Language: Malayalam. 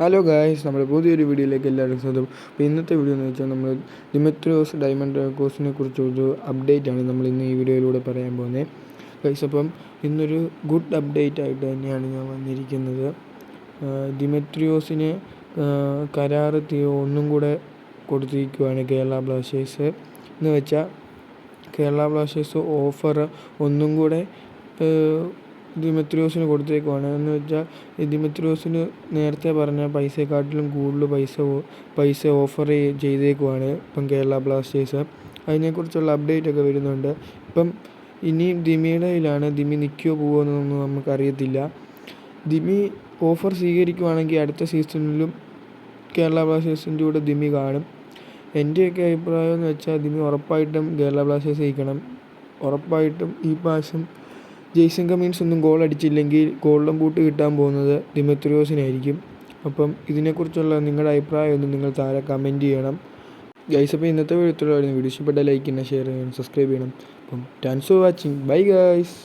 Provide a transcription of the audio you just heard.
ഹലോ ഗായ്സ് നമ്മുടെ പുതിയൊരു വീഡിയോയിലേക്ക് എല്ലാവരും സ്വാഗതം. അപ്പോൾ ഇന്നത്തെ വീഡിയോ എന്ന് വെച്ചാൽ നമ്മൾ ഡിമെത്രോസ് ഡയമണ്ട് കോഴ്സിനെ കുറിച്ചൊരു അപ്ഡേറ്റ് ആണ് നമ്മൾ ഇന്ന് ഈ വീഡിയോയിലൂടെ പറയാൻ പോകുന്നത്. ഗൈസ് അപ്പം ഇന്നൊരു ഗുഡ് അപ്ഡേറ്റ് ആയിട്ട് തന്നെയാണ് ഞാൻ വന്നിരിക്കുന്നത്. ഡിമെത്രിയോസിനെ കരാറ് ഒന്നും കൂടെ കൊടുത്തിരിക്കുകയാണ് കേരള ബ്ലാസ്റ്റേഴ്സ്. എന്ന് വെച്ചാൽ കേരള ബ്ലാസ്റ്റേഴ്സ് ഓഫർ ഒന്നും കൂടെ ദിമെത്രിയോസിന് കൊടുത്തേക്കുവാണ്. എന്ന് വെച്ചാൽ ഈ നേരത്തെ പറഞ്ഞ പൈസയെക്കാട്ടിലും കൂടുതൽ പൈസ പൈസ ഓഫർ ചെയ്തേക്കുവാണ് ഇപ്പം കേരള ബ്ലാസ്റ്റേഴ്സ്. അതിനെക്കുറിച്ചുള്ള അപ്ഡേറ്റ് ഒക്കെ വരുന്നുണ്ട്. ഇപ്പം ഇനിയും ദിമിയുടെ കയ്യിലാണ് ദിമി നിൽക്കുമോ പോവോ എന്നൊന്നും നമുക്കറിയത്തില്ല. ദിമി ഓഫർ സ്വീകരിക്കുവാണെങ്കിൽ അടുത്ത സീസണിലും കേരള ബ്ലാസ്റ്റേഴ്സിന്റെ കൂടെ ദിമി കാണും. എന്റെയൊക്കെ അഭിപ്രായം എന്ന് വെച്ചാൽ ദിമി ഉറപ്പായിട്ടും കേരള ബ്ലാസ്റ്റേഴ്സ് ജയിക്കണം. ഉറപ്പായിട്ടും ഈ പ്രാവശ്യം ജെയ്സൺ കമീൻസ് ഒന്നും ഗോൾ അടിച്ചില്ലെങ്കിൽ ഗോൾഡൻ ബൂട്ട് കിട്ടാൻ പോകുന്നത് ദിമിത്രിയോസിനായിരിക്കും. അപ്പം ഇതിനെക്കുറിച്ചുള്ള നിങ്ങളുടെ അഭിപ്രായം ഒന്ന് നിങ്ങൾ താഴെ കമന്റ് ചെയ്യണം. ഗൈസ് അപ്പോൾ ഇന്നത്തെ വീഡിയോ വീഡിയോ ഇഷ്ടപ്പെട്ട ലൈക്ക് ചെയ്യണം ഷെയർ ചെയ്യണം സബ്സ്ക്രൈബ് ചെയ്യണം. അപ്പം thanks for watching bye guys